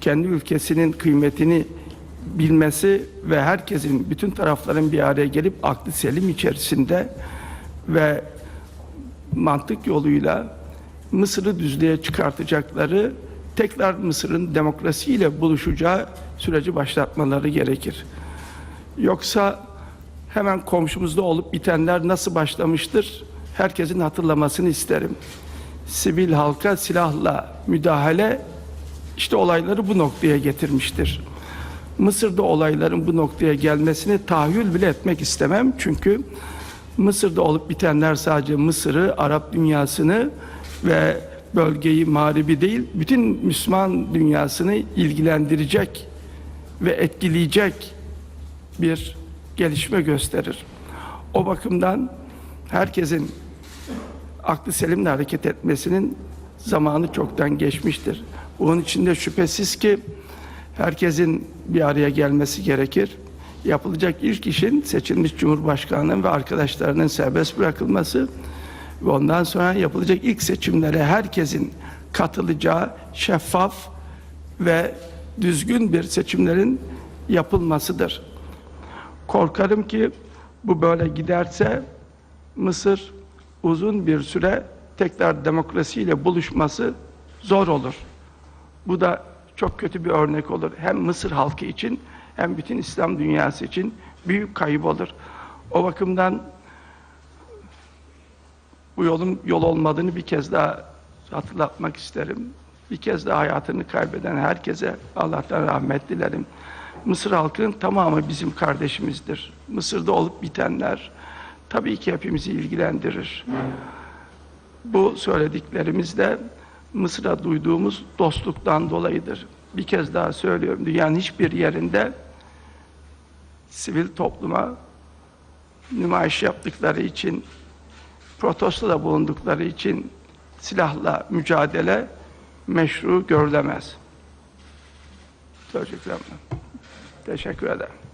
kendi ülkesinin kıymetini bilmesi ve herkesin, bütün tarafların bir araya gelip aklı selim içerisinde ve mantık yoluyla Mısır'ı düzlüğe çıkartacakları, tekrar Mısır'ın demokrasiyle buluşacağı süreci başlatmaları gerekir. Yoksa hemen komşumuzda olup bitenler nasıl başlamıştır? Herkesin hatırlamasını isterim. Sivil halka silahla müdahale işte olayları bu noktaya getirmiştir. Mısır'da olayların bu noktaya gelmesini tahayyül bile etmek istemem. Çünkü Mısır'da olup bitenler sadece Mısır'ı, Arap dünyasını ve bölgeyi mağribi değil, bütün Müslüman dünyasını ilgilendirecek ve etkileyecek bir gelişme gösterir. O bakımdan herkesin aklı selimle hareket etmesinin zamanı çoktan geçmiştir. Bunun içinde şüphesiz ki herkesin bir araya gelmesi gerekir. Yapılacak ilk işin seçilmiş Cumhurbaşkanı'nın ve arkadaşlarının serbest bırakılması ve ondan sonra yapılacak ilk seçimlere herkesin katılacağı şeffaf ve düzgün bir seçimlerin yapılmasıdır. Korkarım ki bu böyle giderse Mısır uzun bir süre tekrar demokrasiyle buluşması zor olur. Bu da çok kötü bir örnek olur. Hem Mısır halkı için hem bütün İslam dünyası için büyük kayıp olur. O bakımdan bu yolun yol olmadığını bir kez daha hatırlatmak isterim. Bir kez daha hayatını kaybeden herkese Allah'tan rahmet dilerim. Mısır halkının tamamı bizim kardeşimizdir. Mısır'da olup bitenler tabii ki hepimizi ilgilendirir. Bu söylediklerimiz de Mısır'a duyduğumuz dostluktan dolayıdır. Bir kez daha söylüyorum, dünyanın hiçbir yerinde sivil topluma nümayiş yaptıkları için, protestoda bulundukları için silahla mücadele meşru görülemez. Teşekkür ederim.